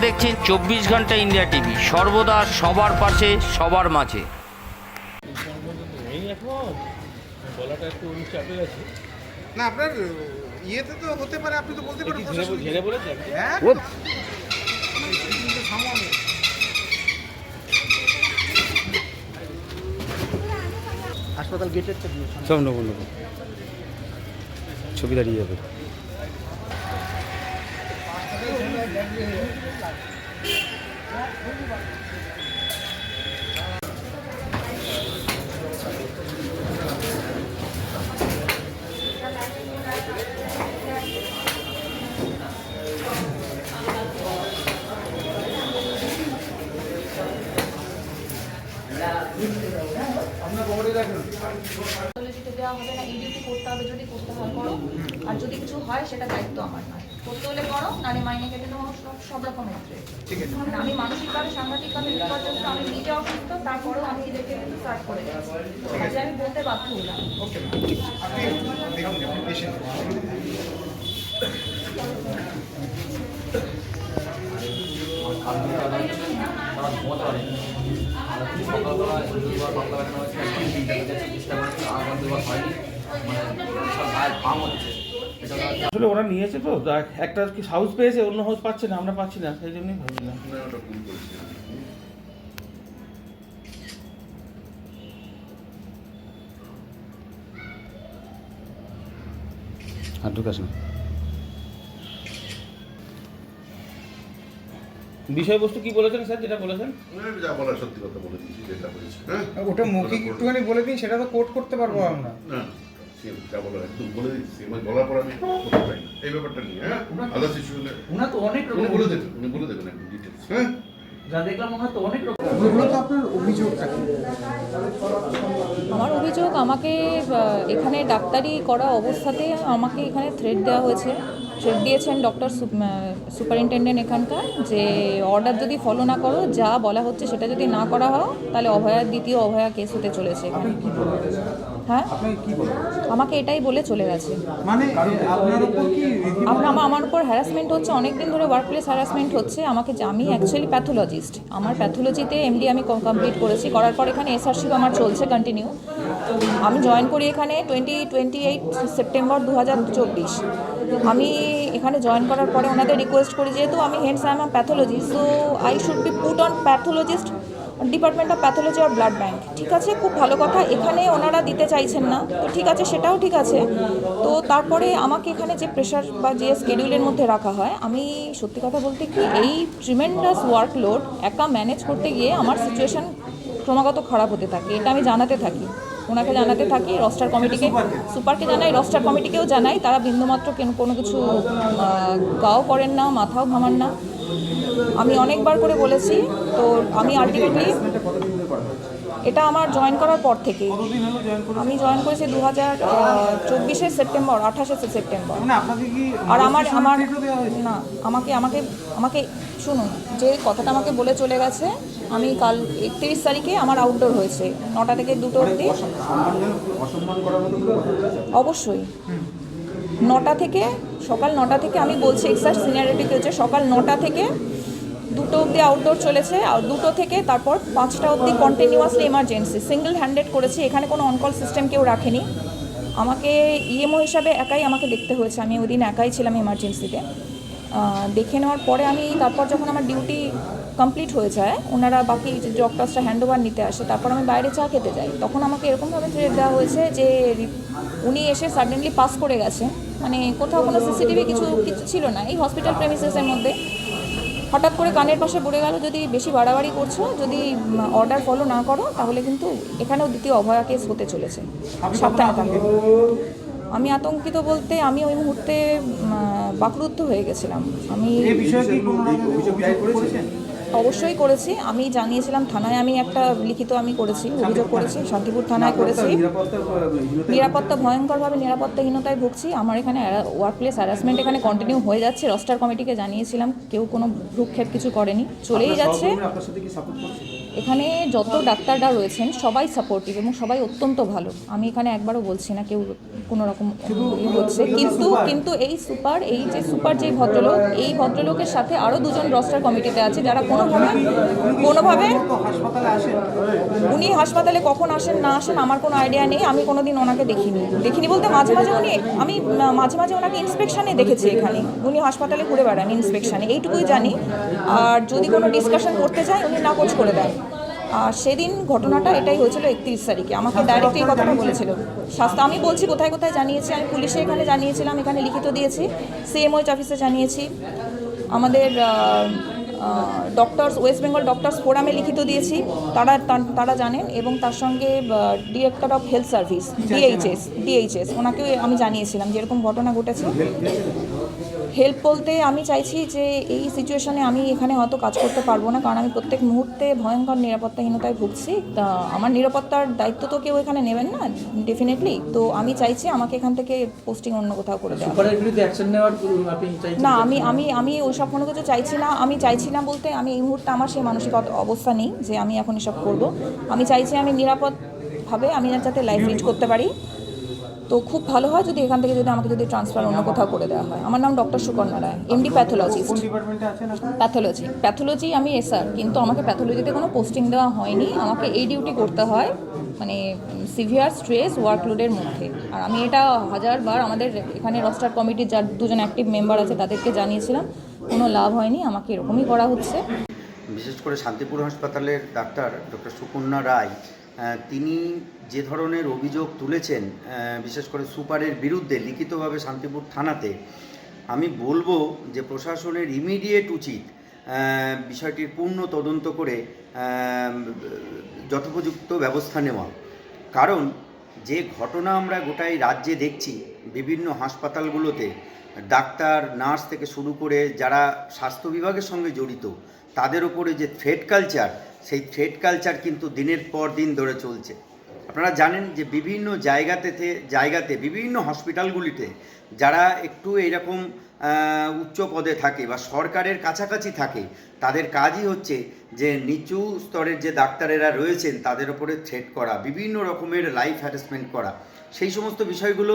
দেখছেন চব্বিশ ঘণ্টা ইন্ডিয়া টিভি। সর্বদা সবার পাশে সবার মাঝে। না আপনার ইয়েতে তো হতে পারে আপনি তো বলতে পারেন? হ্যাঁ? হাসপাতাল গেটের সব নেব নেব ছবি দাঁড়িয়ে যাবে প্যাথোলজিতে দেওয়া হবে না এই ডিউটি করতে হবে যদি করতে হয় করো আর যদি কিছু হয় সেটা দায়িত্ব আমার নয়। করতে হলে করো নাহলে মাইনে কেটে নেব সব সব রকমের ঠিক আছে। মানে আমি মানসিকভাবে সাংঘাতিকভাবে বিপর্যস্ত আমি নিজে অসুস্থ তারপরেও আমি এদেরকে কিন্তু সার্ভ করে আজ আমি বলতে বাধ্য হলাম। ওকে আপনি দেখুন আপনি পেশেন্ট আসলে ওরা নিয়েছে তো একটা কি হাউস পেয়েছে অন্য হাউস পাচ্ছে না আমরা পাচ্ছি না সেই জন্যই ভাবছিলাম। বিষয়বস্তু কি বলেছেন স্যার যেটা বলেছেন? যা বলার সত্যি কথা বলে দিয়েছি যেটা বলেছি হ্যাঁ? ওটা মৌখিক একটুখানি বলে দিন সেটা তো কোট করতে পারব আমরা। সে যা বলার একদম বলে দিচ্ছি এবার বলার পর আমি করতে পারি না। এই ব্যাপারটা নিয়ে হ্যাঁ? আদার্স ইস্যু হলে ওনার তো অনেক রকম বলে দেবেন উনি বলে দেবেন একদম ডিটেলস হ্যাঁ? যা দেখলাম ওনার তো অনেক রকম মূলত আপনার অভিযোগটা আমার অভিযোগ আমাকে এখানে ডাক্তারি করা অবস্থাতে আমাকে এখানে থ্রেড দেওয়া হয়েছে। থ্রেড দিয়েছেন ডক্টর সুপারিনটেন্ডেন্ট এখানকার যে অর্ডার যদি ফলো না করো যা বলা হচ্ছে সেটা যদি না করা হয় তাহলে অভয়ার দ্বিতীয় অভয়া কেস হতে চলেছে এখানে হ্যাঁ? আমাকে এটাই বলে চলে গেছে। মানে আপনার আমার আমার উপর হ্যারাসমেন্ট হচ্ছে অনেক দিন ধরে ওয়ার্ক প্লেস হ্যারাসমেন্ট হচ্ছে। আমাকে আমি অ্যাকচুয়ালি প্যাথোলজিস্ট আমার প্যাথোলজিতে এমডি আমি কমপ্লিট করেছি। করার পর এখানে এসআরশিপ আমার চলছে কন্টিনিউ আমি জয়েন করি এখানে টোয়েন্টি টোয়েন্টি এইট সেপ্টেম্বর দু হাজার চব্বিশ। আমি এখানে জয়েন করার পরে ওনাদের রিকোয়েস্ট করি যেহেতু আমি hence I am pathologist so I should be put on pathologist department of pathology R blood bank ঠিক আছে, খুব ভালো কথা, এখানে ওনারা দিতে চাইছেন না। তো ঠিক আছে, সেটাও ঠিক আছে। তো তারপরে আমাকে এখানে যে প্রেশার বা যে স্কেডিউলের মধ্যে রাখা হয়, আমি সত্যি কথা বলতে কি, এই ট্রিমেন্ডাস ওয়ার্কলোড একা ম্যানেজ করতে গিয়ে আমার সিচুয়েশন ক্রমাগত খারাপ হতে থাকে। এটা আমি জানাতে থাকি। ওনাকে জানাতে থাকি রস্টার কমিটিকে সুপারকে জানাই রস্টার কমিটিকেও জানাই। তারা বিন্দুমাত্র কোনো কিছু গাও করেন না, মাথাও ঘামান না। আমি অনেকবার করে বলেছি তো আমি আলটিমেটলি এটা আমার জয়েন করার পর থেকে আমি জয়েন করেছি দু হাজার চব্বিশে সেপ্টেম্বর আঠাশে সেপ্টেম্বর মানে আর আমার আমার? না আমাকে আমাকে আমাকে শুনুন যে কথাটা আমাকে বলে চলে গেছে আমি কাল একত্রিশ তারিখে আমার আউটডোর হয়েছে নটা থেকে দুটো অবধি? অবশ্যই নটা থেকে, সকাল নটা থেকে আমি বলছি এক্সাক্ট সিনিয়রিটি হচ্ছে, সকাল নটা থেকে দুটো অবধি আউটডোর চলেছে, আর দুটো থেকে তারপর পাঁচটা অবধি কন্টিনিউয়াসলি এমার্জেন্সি সিঙ্গেল হ্যান্ডেড করেছি, এখানে কোনো অনকল সিস্টেম কেউ রাখেনি। আমাকে ইএমও হিসাবে একাই আমাকে দেখতে হয়েছে, আমি ওই দিন একাই ছিলাম এমার্জেন্সিতে দেখে নেওয়ার পরে আমি তারপর যখন আমার ডিউটি কমপ্লিট হয়ে যায়, ওনারা বাকি যে ডক্টরসটা হ্যান্ড ওভার নিতে আসে, তারপর আমি বাইরে চা খেতে যাই। তখন আমাকে এরকমভাবে থ্রেট দেওয়া হয়েছে যে উনি এসে সাডেনলি পাস করে গেছে। মানে কোথাও কোনো সিসিটিভি কিছু কিছু ছিল না। এই হসপিটাল প্রেমিসেসের মধ্যে। হঠাৎ করে কানের পাশে পড়ে গেল যদি বেশি বাড়াবাড়ি করছ যদি অর্ডার ফলো না করো তাহলে কিন্তু এখানেও দ্বিতীয় অভয়া কেস হতে চলেছে। সাবধানে থাকবে আমি আতঙ্কিত বলতে আমি ওই মুহূর্তে বাকরুদ্ধ হয়ে গেছিলাম। আমি কোনো অবশ্যই করেছি। আমি জানিয়েছিলাম থানায় আমি একটা লিখিত আমি করেছি অভিযোগ করেছি শান্তিপুর থানায় করেছি। নিরাপত্তা ভয়ঙ্করভাবে নিরাপত্তাহীনতায় ভুগছি। আমার এখানে ওয়ার্ক প্লেস হ্যারাসমেন্ট এখানে কন্টিনিউ হয়ে যাচ্ছে। রস্টার কমিটিকে জানিয়েছিলাম কেউ কোনো ভ্রুক্ষেপ কিছু করেনি। চলেই যাচ্ছে। এখানে যত ডাক্তাররা রয়েছেন সবাই সাপোর্টিভ এবং সবাই অত্যন্ত ভালো। আমি এখানে একবারও বলছি না কেউ কোনো রকম হচ্ছে। কিন্তু কিন্তু এই সুপার এই যে সুপার যে ভদ্রলোক এই ভদ্রলোকের সাথে আরও দুজন রস্টার কমিটিতে আছে যারা কোনোভাবে কোনোভাবে? উনি হাসপাতালে কখন আসেন, না আসেন, আমার কোনো আইডিয়া নেই, আমি কোনো দিন ওনাকে দেখিনি। দেখিনি বলতে মাঝে মাঝে উনি, আমি মাঝে মাঝে ওনাকে ইন্সপেকশনে দেখেছি এখানে। উনি হাসপাতালে ঘুরে বেড়ান ইন্সপেকশনে এইটুকুই জানি। আর যদি কোনো ডিসকাশন করতে চায় উনি নাকচ করে দেন আর সেদিন ঘটনাটা এটাই হয়েছিল একত্রিশ তারিখে। আমাকে ডাইরেক্ট এই কথাটা বলেছিল। স্বাস্থ্য আমি বলছি, কোথায় কোথায় জানিয়েছি? আমি পুলিশে এখানে জানিয়েছিলাম, এখানে লিখিত দিয়েছি। সিএমওইচ অফিসে জানিয়েছি। আমাদের ডক্টরস ওয়েস্ট বেঙ্গল ডক্টরস ফোরামে লিখিত দিয়েছি। তারা তারা জানেন এবং তার সঙ্গে director of health service DHS DHS ওনাকেও আমি জানিয়েছিলাম যে এরকম ঘটনা ঘটেছে। হেল্প বলতে আমি চাইছি যে এই সিচুয়েশনে আমি এখানে হয়তো কাজ করতে পারব না কারণ আমি প্রত্যেক মুহূর্তে ভয়ঙ্কর নিরাপত্তাহীনতায় ভুগছি। তা আমার নিরাপত্তার দায়িত্ব তো কেউ এখানে নেবেন না ডেফিনেটলি তো আমি চাইছি আমাকে এখান থেকে পোস্টিং অন্য কোথাও করে দেওয়া। না আমি আমি আমি ওইসব কোনো কিছু চাইছি না আমি চাইছি না বলতে আমি এই মুহূর্তে আমার সেই মানসিক অবস্থা নেই যে আমি এখন এসব করব। আমি চাইছি আমি নিরাপদভাবে আমি যাতে লাইফ লিড করতে পারি। তো খুব ভালো হয় যদি এখান থেকে যদি আমাকে যদি ট্রান্সফার অন্য কোথাও করে দেওয়া হয়। আমার নাম doctor Sukanya Roy MD pathologist pathology pathology আমি এসআর কিন্তু আমাকে প্যাথোলজিতে কোনো পোস্টিং দেওয়া হয়নি। আমাকে এই ডিউটি করতে হয় মানে সিভিয়ার স্ট্রেস ওয়ার্কলোডের মধ্যে। আর আমি এটা হাজারবার আমাদের এখানে রস্টার কমিটির যার দুজন অ্যাক্টিভ মেম্বার আছে তাদেরকে জানিয়েছিলাম কোনো লাভ হয়নি আমাকে এরকমই করা হচ্ছে। বিশেষ করে শান্তিপুর হাসপাতালের ডাক্তার ডক্টর সুকন্যা রায় তিনি যে ধরনের অভিযোগ তুলেছেন বিশেষ করে সুপারের বিরুদ্ধে লিখিতভাবে শান্তিপুর থানাতে, আমি বলব যে প্রশাসনের ইমিডিয়েট উচিত বিষয়টির পূর্ণ তদন্ত করে যথোপযুক্ত ব্যবস্থা নেওয়া। কারণ যে ঘটনা আমরা গোটাই রাজ্যে দেখছি, বিভিন্ন হাসপাতালগুলোতে, ডাক্তার, নার্স থেকে শুরু করে যারা স্বাস্থ্য বিভাগের সঙ্গে জড়িত, তাদের উপরে যে থ্রেড কালচার সেই থ্রেড কালচার কিন্তু দিনের পর দিন ধরে চলছে। আপনারা জানেন যে বিভিন্ন জায়গাতে জায়গাতে, বিভিন্ন হসপিটালগুলিতে যারা একটু এরকম উচ্চ পদে থাকে বা সরকারের কাছাকাছি থাকে, তাদের কাজই হচ্ছে যে নিচু স্তরের যে ডাক্তারেরা রয়েছেন তাদের ওপরে থ্রেড করা, বিভিন্ন রকমের লাইফ হ্যারাসমেন্ট করা। সেই সমস্ত বিষয়গুলো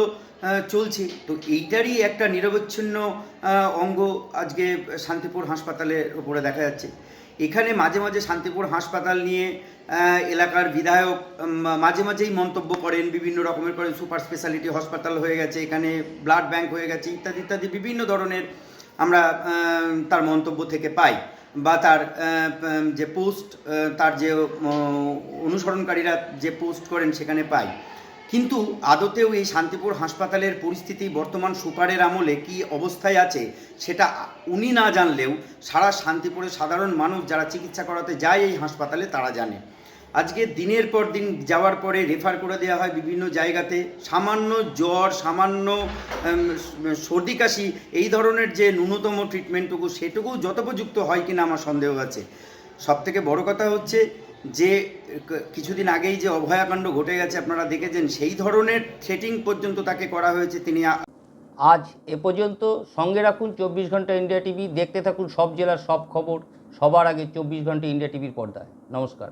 চলছে। তো এইটারই একটা নিরবচ্ছিন্ন অঙ্গ আজকে শান্তিপুর হাসপাতালের ওপরে দেখা যাচ্ছে। এখানে মাঝে মাঝে শান্তিপুর হাসপাতাল নিয়ে এলাকার বিধায়ক মাঝে মাঝেই মন্তব্য করেন, বিভিন্ন রকমের করেন সুপার স্পেশালিটি হাসপাতাল হয়ে গেছে, এখানে ব্লাড ব্যাংক হয়ে গেছে, ইত্যাদি ইত্যাদি বিভিন্ন ধরনের আমরা তার মন্তব্য থেকে পাই বা তার যে পোস্ট তার যে অনুসরণকারীরা যে পোস্ট করেন সেখানে পাই। কিন্তু আদতেও এই শান্তিপুর হাসপাতালের পরিস্থিতি বর্তমান সুপারের আমলে কি অবস্থায় আছে, সেটা উনি না জানলেও সারা শান্তিপুরের সাধারণ মানুষ যারা চিকিৎসা করাতে যায় এই হাসপাতালে তারা জানে। আজকে দিনের পর দিন যাওয়ার পরে রেফার করে দেওয়া হয় বিভিন্ন জায়গাতে, সামান্য জ্বর, সামান্য সর্দি কাশি, এই ধরনের যে ন্যূনতম ট্রিটমেন্টটুকু সেটুকু যথোপযুক্ত হয় কিনা আমার সন্দেহ আছে। সব থেকে বড় কথা হচ্ছে যে কিছুদিন আগেই যে অভয়াকাণ্ড ঘটে গেছে, আপনারা দেখেছেন, সেই ধরনের থ্রেটিং পর্যন্ত তাকে করা হয়েছে, তিনি আজ এ পর্যন্ত সঙ্গে রাখুন চব্বিশ ঘণ্টা ইন্ডিয়া টিভি, দেখতে থাকুন সব জেলার সব খবর, সবার আগে চব্বিশ ঘণ্টা ইন্ডিয়া টিভির পর্দায়। নমস্কার।